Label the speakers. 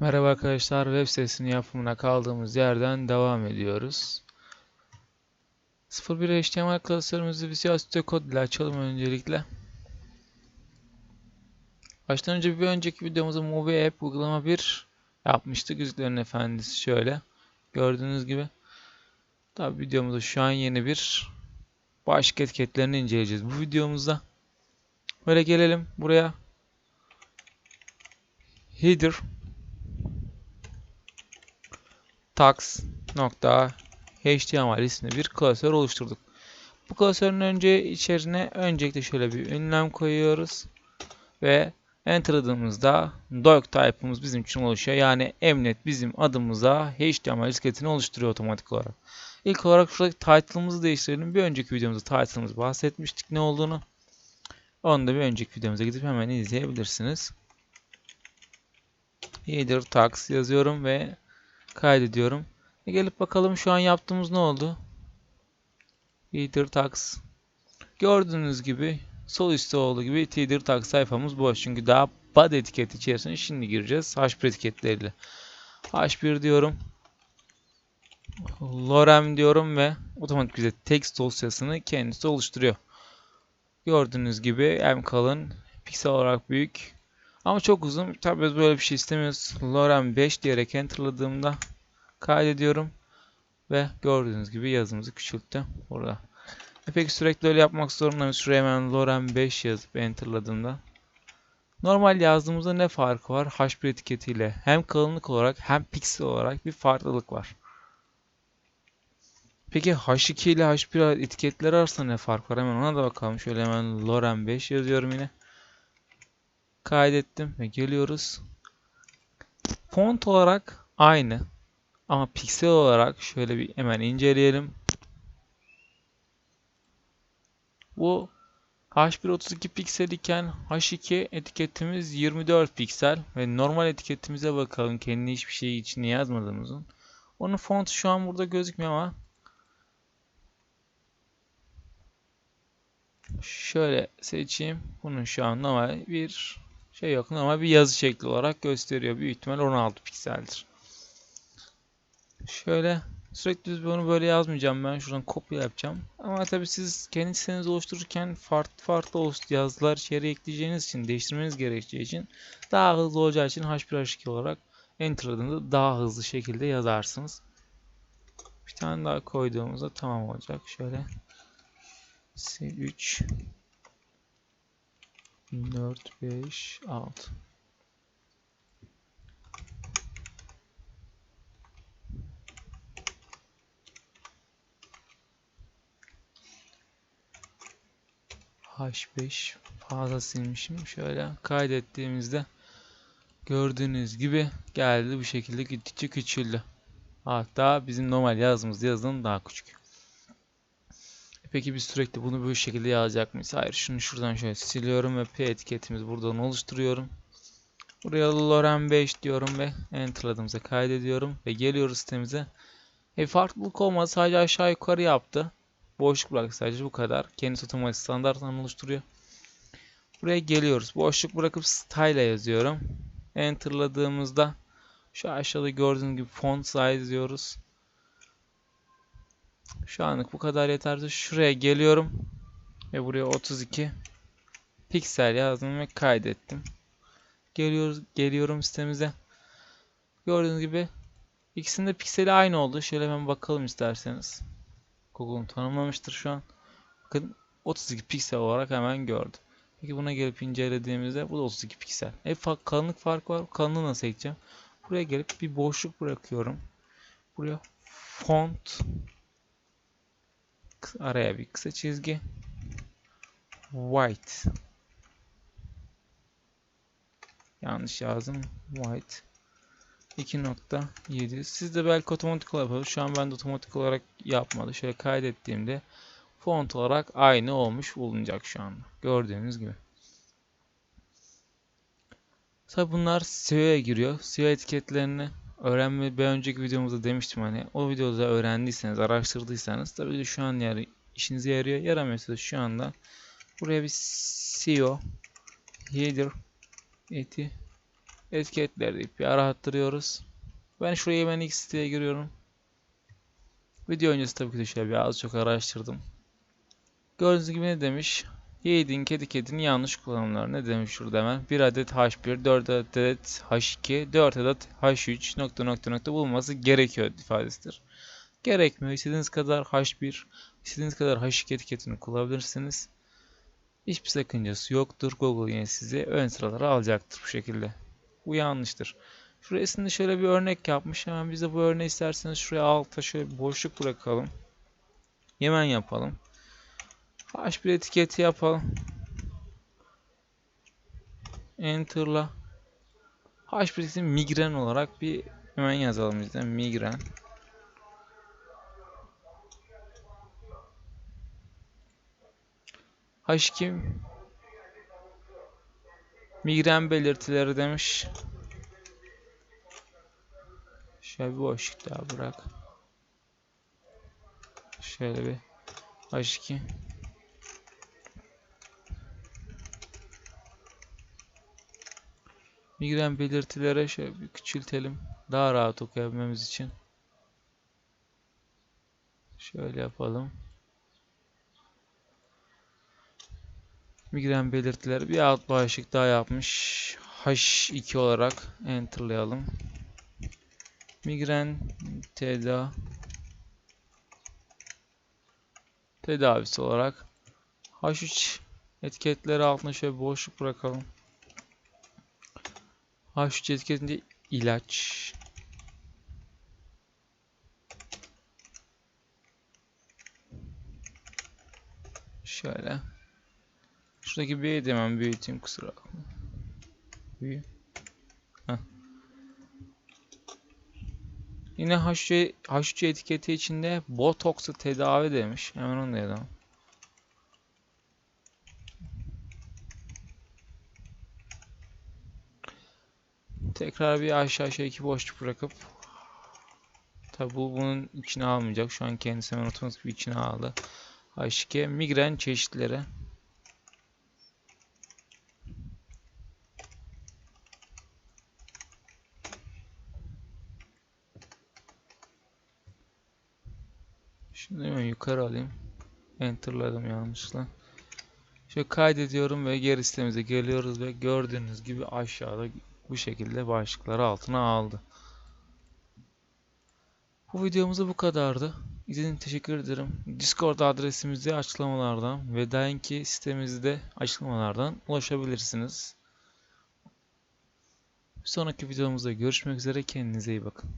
Speaker 1: Merhaba arkadaşlar, web sitesinin yapımına kaldığımız yerden devam ediyoruz. 01 HTML klasörümüzü Visual Code ile açalım öncelikle. Baştan önce bir önceki videomuzda Movie App uygulama 1 yapmıştık. Yüzüklerin Efendisi şöyle. Gördüğünüz gibi. Tabi videomuzda şu an yeni bir başlık etiketlerini inceleyeceğiz. Bu videomuzda böyle gelelim buraya. Header tags.html isimli bir klasör oluşturduk. Bu klasörün önce içerisine öncelikle şöyle bir ünlem koyuyoruz ve enter'ladığımızda doc type'ımız bizim için oluşuyor. Yani emnet bizim adımıza HTML etiketini oluşturuyor otomatik olarak. İlk olarak şuradaki title'ımızı değiştirelim. Bir önceki videomuzda title'ımızı bahsetmiştik ne olduğunu. Onu da bir önceki videomuza gidip hemen izleyebilirsiniz. Header tags yazıyorum ve kaydediyorum. E gelip bakalım şu an yaptığımız ne oldu? Header tags. Gördüğünüz gibi sol üstte olduğu gibi header tags sayfamız boş. Çünkü daha body etiketi içerisine şimdi gireceğiz. H1 etiketleriyle. H1 diyorum. Lorem diyorum ve otomatik bize text dosyasını kendisi oluşturuyor. Gördüğünüz gibi hem kalın, piksel olarak büyük ama çok uzun. Tabii biz böyle bir şey istemiyoruz. Lorem 5 diyerek enterladığımda kaydediyorum. Ve gördüğünüz gibi yazımızı küçülttü burada. E peki sürekli öyle yapmak zorunda mıyız? Şuraya hemen Lorem 5 yazıp enterladığımda. Normal yazdığımızda ne farkı var? H1 etiketiyle hem kalınlık olarak hem piksel olarak bir farklılık var. Peki H2 ile H1 etiketleri arasında ne fark var? Hemen ona da bakalım. Şöyle hemen Lorem 5 yazıyorum yine kaydettim ve geliyoruz. Font olarak aynı. Ama piksel olarak şöyle bir hemen inceleyelim. Bu H132 piksel iken H2 etiketimiz 24 piksel ve normal etiketimize bakalım kendi hiçbir şey içine yazmadığımızın. Onun fontu şu an burada gözükmüyor ama şöyle seçeyim. Bunun şu an normal bir şey yok ama bir yazı şekli olarak gösteriyor. Büyük ihtimal 16 pikseldir. Şöyle sürekli biz bunu böyle yazmayacağım ben. Şuradan kopya yapacağım. Ama tabii siz kendi sitenizi oluştururken farklı farklı yazılar içeri ekleyeceğiniz için, değiştirmeniz gerekeceği için daha hızlı olacağı için H1 H2 olarak enter'ladığında daha hızlı şekilde yazarsınız. Bir tane daha koyduğumuzda tamam olacak. Şöyle C3 4, 5, 6. H5 fazla silmişim. Şöyle kaydettiğimizde gördüğünüz gibi geldi bu şekilde gittikçe küçüldü. Hatta bizim normal yazdığımız yazının daha küçük. Peki biz sürekli bunu bu şekilde yazacak mıyız? Hayır. Şunu şuradan şöyle siliyorum ve P etiketimizi buradan oluşturuyorum. Buraya Lorem 5 diyorum ve enterladığımıza kaydediyorum ve geliyoruz sitemize. E farklılık olmaz. Sadece aşağı yukarı yaptı. Boşluk bırak sadece bu kadar. Kendisi otomatik standarttan oluşturuyor. Buraya geliyoruz. Boşluk bırakıp style yazıyorum. Enterladığımızda şu aşağıda gördüğünüz gibi font size diyoruz. Şu anlık bu kadar yeterli. Şuraya geliyorum. Ve buraya 32 piksel yazdım ve kaydettim. Geliyoruz, geliyorum sitemize. Gördüğünüz gibi ikisinin de pikseli aynı oldu. Şöyle hemen bakalım isterseniz. Google'un tanımlamıştır şu an. Bakın 32 piksel olarak hemen gördüm. Peki buna gelip incelediğimizde bu da 32 piksel. E kalınlık farkı var. Kalınlığı nasıl ekleyeceğim? Buraya gelip bir boşluk bırakıyorum. Buraya font araya bir kısa çizgi white yanlış yazdım white 2.7 siz de belki otomatik olarak. Şu an ben de otomatik olarak yapmadı. Şöyle kaydettiğimde font olarak aynı olmuş bulunacak şu anda. Gördüğünüz gibi. Tabi bunlar SEO'ya giriyor. SEO etiketlerini öğrenme bir önceki videomuzda demiştim hani o videoda öğrendiyseniz araştırdıysanız tabii ki şu an yani işinize yarıyor yaramıyorsa şu anda buraya bir SEO header eti Etiketleri deyip bir arattırıyoruz. Ben şuraya hemen X siteye giriyorum. Video öncesi tabii ki de şöyle bir az çok araştırdım. Gördüğünüz gibi ne demiş? Yiğidin etiketinin yanlış kullanımları ne demiş şurada hemen? 1 adet H1, 4 adet H2, 4 adet H3 nokta nokta nokta bulunması gerekiyor ifadesidir. Gerekmiyor. İstediğiniz kadar H1, istediğiniz kadar H2 etiketini kullanabilirsiniz. Hiçbir sakıncası yoktur. Google yine sizi ön sıralara alacaktır bu şekilde. Bu yanlıştır. Şurasında şöyle bir örnek yapmış. Hemen biz de bu örneği isterseniz şuraya alta şöyle boşluk bırakalım. Hemen yapalım. H1 etiketi yapalım. Enter'la. H1 etiketi migren olarak bir hemen yazalım bizden. Migren. H2 migren belirtileri demiş. Şöyle bir boşluk daha bırak. Şöyle bir H2 Migren belirtilere şöyle bir küçültelim. Daha rahat okuyabilmemiz için. Şöyle yapalım. Migren belirtileri bir alt başlık daha yapmış. H2 olarak enterlayalım. Migren teda tedavisi olarak H3 etiketleri altına şöyle boşluk bırakalım. H3 etiketinde ilaç şöyle şuradaki B'yi de hemen büyüteyim kusura bakma. Büyü. Heh. Yine H3, H3 etiketi içinde botokslu tedavi demiş. Hemen onu da yazalım. Tekrar bir aşağı aşağı iki boşluk bırakıp Tabi bu bunun içine almayacak. Şu an kendisi hemen otomatik bir içine aldı. H2 migren çeşitleri. Şimdi hemen yukarı alayım. Enter'ladım yanlışlıkla. Şöyle kaydediyorum ve geri sitemize geliyoruz ve gördüğünüz gibi aşağıda bu şekilde başlıkları altına aldı. Bu videomuz bu kadardı. İzlediğiniz teşekkür ederim. Discord adresimizi açıklamalardan ve Dainki sitemizde açıklamalardan ulaşabilirsiniz. Bir sonraki videomuzda görüşmek üzere. Kendinize iyi bakın.